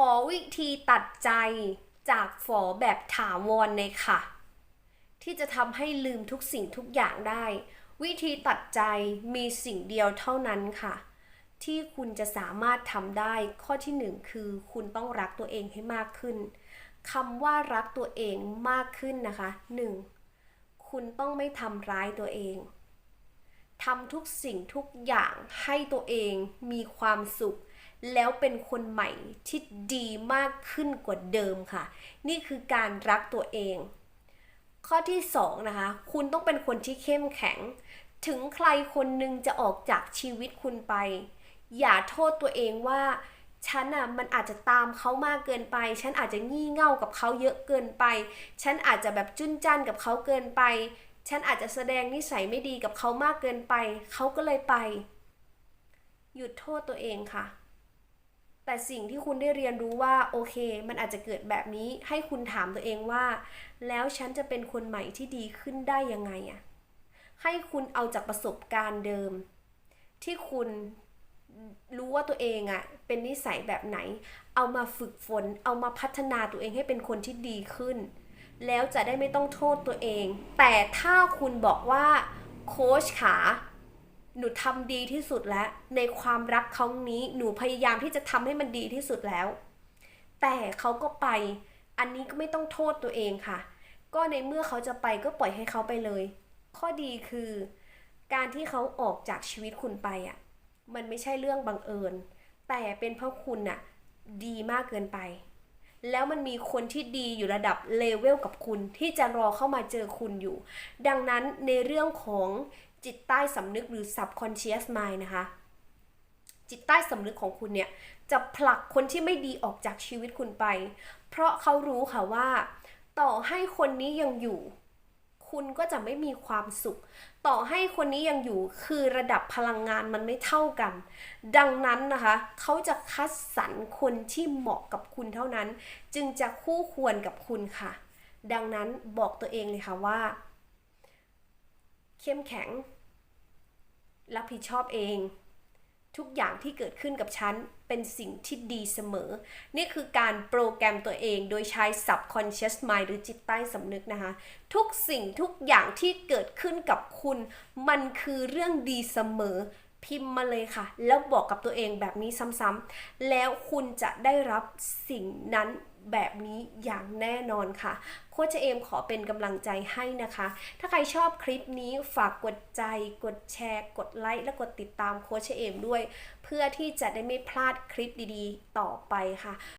ขอวิธีตัดใจจากฝอแบบถาวรเลยค่ะ ที่จะทำให้ลืมทุกสิ่งทุกอย่างได้ วิธีตัดใจมีสิ่งเดียวเท่านั้นค่ะ ที่คุณจะสามารถทำได้ข้อที่หนึ่งคือคุณต้องรักตัวเองให้มากขึ้นคำว่ารักตัวเองมากขึ้นนะคะหนึ่งคุณต้องไม่ทำร้ายตัวเองทำทุกสิ่งทุกอย่างให้ตัวเองมีความสุข แล้วเป็นคนใหม่ที่ดีมากขึ้นกว่าเดิมค่ะ นี่คือการรักตัวเอง ข้อที่สองนะคะ คุณต้องเป็นคนที่เข้มแข็ง ถึงใครคนหนึ่งจะออกจากชีวิตคุณไป อย่าโทษตัวเองว่าฉันอะมันอาจจะตามเขามากเกินไป ฉันอาจจะงี่เง่ากับเขาเยอะเกินไป ฉันอาจจะแบบจุนจ้านกับเขาเกินไป ฉันอาจจะแสดงนิสัยไม่ดีกับเขามากเกินไป เขาก็เลยไป หยุดโทษตัวเองค่ะ แต่สิ่งที่คุณได้เรียนรู้ว่าโอเค มันอาจจะเกิดแบบนี้ให้คุณถามตัวเองว่า แล้วฉันจะเป็นคนใหม่ที่ดีขึ้นได้ยังไงอะให้คุณเอาจากประสบการณ์เดิม ที่คุณรู้ว่าตัวเองอะเป็นนิสัยแบบไหน เอามาฝึกฝน เอามาพัฒนาตัวเองให้เป็นคนที่ดีขึ้น แล้วจะได้ไม่ต้องโทษตัวเอง แต่ถ้าคุณบอกว่าโค้ชขา ทำดีที่สุดแล้ว ในความรักครั้งนี้หนูพยายามที่จะทำให้มันดีที่สุดแล้ว แต่เขาก็ไป อันนี้ก็ไม่ต้องโทษตัวเองค่ะ ก็ในเมื่อเขาจะไปก็ปล่อยให้เขาไปเลย ข้อดีคือ การที่เขาออกจากชีวิตคุณไปอะ มันไม่ใช่เรื่องบังเอิญ แต่เป็นเพราะคุณน่ะดีมากเกินไป แล้วมันมีคนที่ดีอยู่ระดับเลเวลกับคุณที่จะรอเข้ามาเจอคุณอยู่ ดังนั้นในเรื่องของ จิตใต้สำนึกหรือ subconscious mind นะคะ จิตใต้สำนึกของคุณเนี่ยจะผลักคนที่ไม่ดีออกจากชีวิตคุณไป เพราะเขารู้ค่ะว่า ต่อให้คนนี้ยังอยู่ คุณก็จะไม่มีความสุข ต่อให้คนนี้ยังอยู่คือระดับพลังงานมันไม่เท่ากัน ดังนั้นนะคะ เขาจะคัดสรรคนที่เหมาะกับคุณเท่านั้น จึงจะคู่ควรกับคุณค่ะ ดังนั้นบอกตัวเองเลยค่ะว่า เข้มแข็ง รับผิดชอบเอง ทุกอย่างที่เกิดขึ้นกับฉันเป็นสิ่งที่ดีเสมอ นี่คือการโปรแกรมตัวเองโดยใช้ subconscious mind หรือจิตใต้สำนึกนะคะ ทุกสิ่งทุกอย่างที่เกิดขึ้นกับคุณ มันคือเรื่องดีเสมอ พิมพ์มาเลยค่ะ แล้วบอกกับตัวเองแบบนี้ซ้ำๆแล้วคุณจะได้รับสิ่งนั้นแบบนี้อย่างแน่นอนค่ะ โค้ชเอมขอเป็นกำลังใจให้นะคะ ถ้าใครชอบคลิปนี้ฝากกดใจ กดแชร์ กดไลค์ และกดติดตามโค้ชเอมด้วย เพื่อที่จะได้ไม่พลาดคลิปดีๆ ต่อไปค่ะ